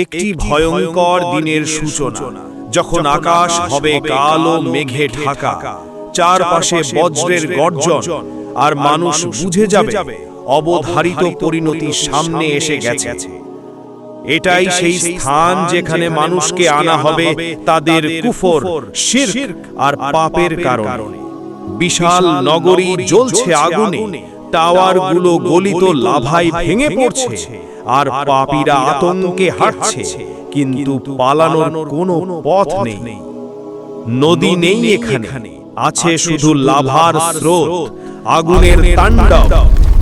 একটি ভয়ঙ্কর দিনের সূচনা যখন আকাশ হবে কালো মেঘে ঢাকা চারপাশে বজ্রের গর্জন আর মানুষ বুঝে যাবে অবধারিত পরিণতি সামনে এসে গেছে। এটাই সেই স্থান যেখানে মানুষকে আনা হবে তাদের কুফর শিরক আর পাপের কারণে। বিশাল নগরী জ্বলছে আগুনে। টাওয়ারগুলো গলিত লাভায় ভেঙে পড়ছে আর পাপীরা আতঙ্কে হাঁটছে। কিন্তু পালানোর কোনো পথ নেই। নদী নেই এখানে। আছে শুধু লাভার স্রোত। আগুনের তাণ্ডব।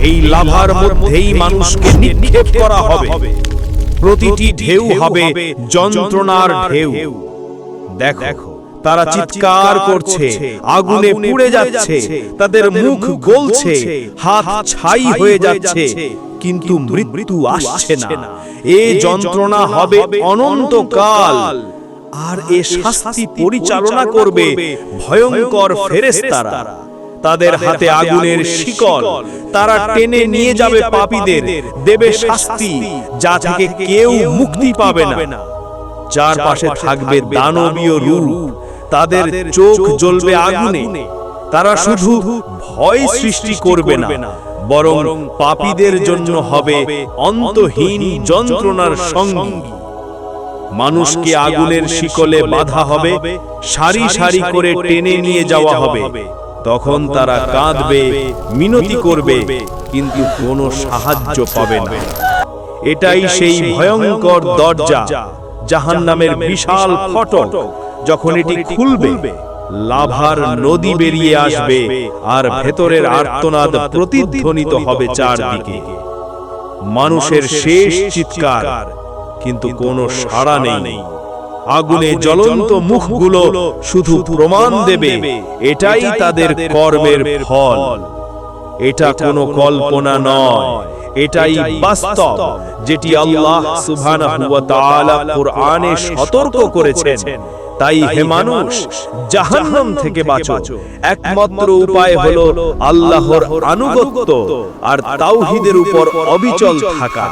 এই লাভার মধ্যেই মানুষকে নিক্ষেপ করা হবে। প্রতিটি ঢেউ হবে যন্ত্রণার ঢেউ। দেখো তারা চিৎকার করছে আগুনে পুড়ে যাচ্ছে তাদের মুখ গলছে হাত ছাই হয়ে যাচ্ছে কিন্তু মৃত্যু আসছে না। এ যন্ত্রণা হবে অনন্তকাল। আর এ শাস্তি পরিচালনা করবে ভয়ঙ্কর ফেরেশতারা। তাদের হাতে আগুনের শিকল। তারা টেনে নিয়ে যাবে পাপীদের। দেবে শাস্তি যা থেকে কেউ মুক্তি পাবে না। চারপাশে থাকবে দানবীয় রূপ। তাদের চোখ জ্বলবে আগুনে। তারা শুধু ভয় সৃষ্টি করবে না বরং পাপীদের জন্য হবে অন্তহীন যন্ত্রণার সঙ্গী। মানুষকে আগুনের শিকলে বাধা হবে সারি সারি করে টেনে নিয়ে যাওয়া হবে। তখন তারা কাঁদবে মিনতি করবে কিন্তু কোনো সাহায্য পাবে না। এটাই সেই ভয়ঙ্কর দরজা জাহান্নামের বিশাল ফটক। যখন এটি খুলবে লাভার নদী বেরিয়ে আসবে আর ভেতরের আর্তনাদ প্রতিধ্বনিত হবে চারদিকে। মানুষের শেষ চিৎকার কিন্তু কোনো সাড়া নেই। আগুনে জ্বলন্ত মুখগুলো শুধু প্রমাণ দেবে এটাই তাদের কর্মের ফল। এটা কোনো কল্পনা নয়। এটাই বাস্তব যেটি আল্লাহ সুবহানাহু ওয়া তাআলা কোরআনে সতর্ক করেছেন। তাই হে মানুষ জাহান্নাম থেকে বাঁচো। একমাত্র উপায় হলো আল্লাহর আনুগত্য আর তাওহীদের উপর অবিচল থাকা।